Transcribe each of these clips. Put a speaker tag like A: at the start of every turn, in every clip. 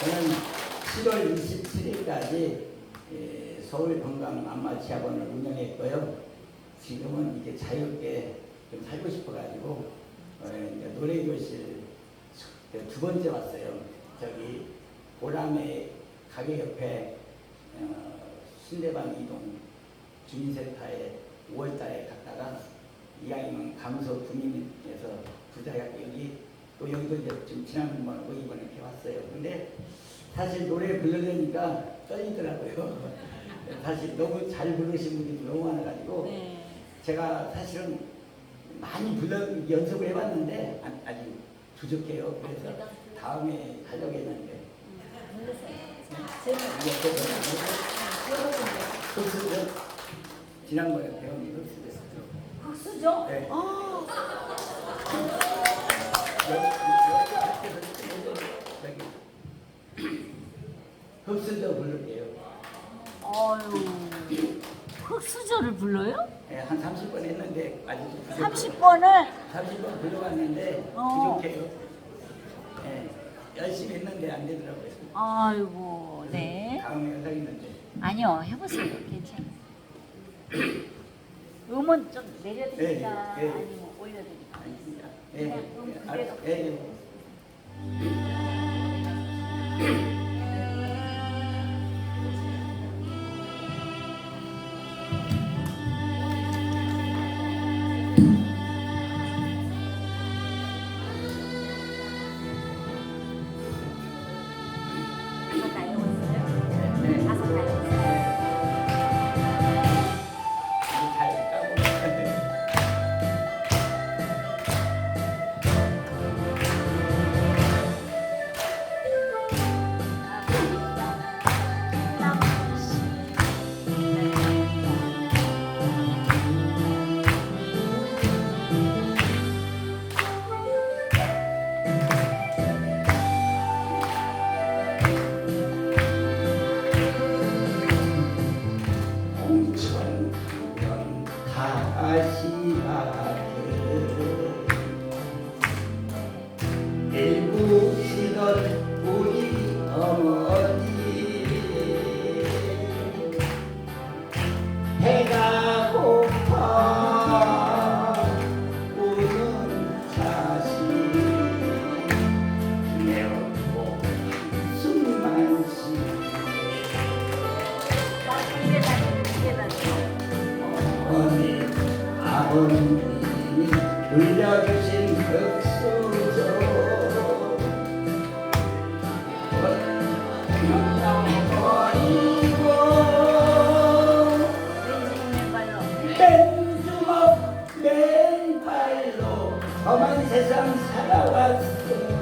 A: 저는 7월 27일까지 서울 건강 안마 치아원을 운영했고요. 지금은 이게 자유롭게 좀 살고 싶어가지고 어, 이제 노래 교실 두 번째 왔어요. 저기 보람의 가게 옆에 어, 신대방 이동 주민센터에 5월달에 갔다가 이왕이면 강서 구민에서 부자약 여기 또 여기도 이제 좀 지난번하고 이번에 이렇게 왔어요. 근데 사실 노래 부르려니까 떨리더라고요. 사실 너무 잘 부르시는 분들이 너무 많아가지고
B: 네.
A: 제가 사실은 많이 불러 연습을 해봤는데 아- 아직 부족해요. 그래서 다음에 하려고 했는데 흡수죠. 지난번에 배운 게 흡수됐어요.
B: 흑수저?
A: 네.
B: 아,
A: 흡수도 부를게요.
B: 아유. 흑수저를 불러요?
A: 네, 한 30번 했는데 아직도 부족해요.
B: 30번을?
A: 30번 불러봤는데
B: 어.
A: 부족해요. 네, 열심히 했는데 안 되더라고요.
B: 아이고, 네.
A: 다음에 연락 있는데.
B: 아니요, 해보세요. 괜찮아요. 음은 좀 내려드릴까?
A: 네, 네.
B: 아니면 올려드릴까?
A: 알겠습니다. 예, 예,
B: 음,
A: 알-
B: 그대로.
A: 예, 예. 온천하면 다 아버님이 물려주신 맨주먹 맨발로 험한 세상 살아왔어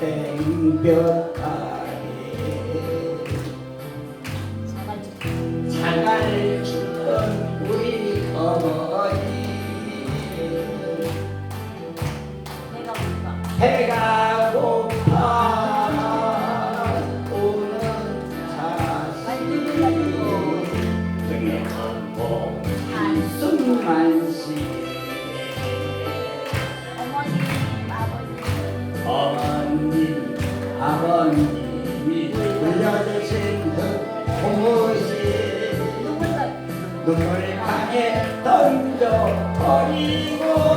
A: 땡볕 해가 고파 오는 자식 등에 업고 한숨만 쉬
B: 어머님, 아버님.
A: 어머님 아버님이 물려주신 그 고무신? 눈물 강에 던져 버리고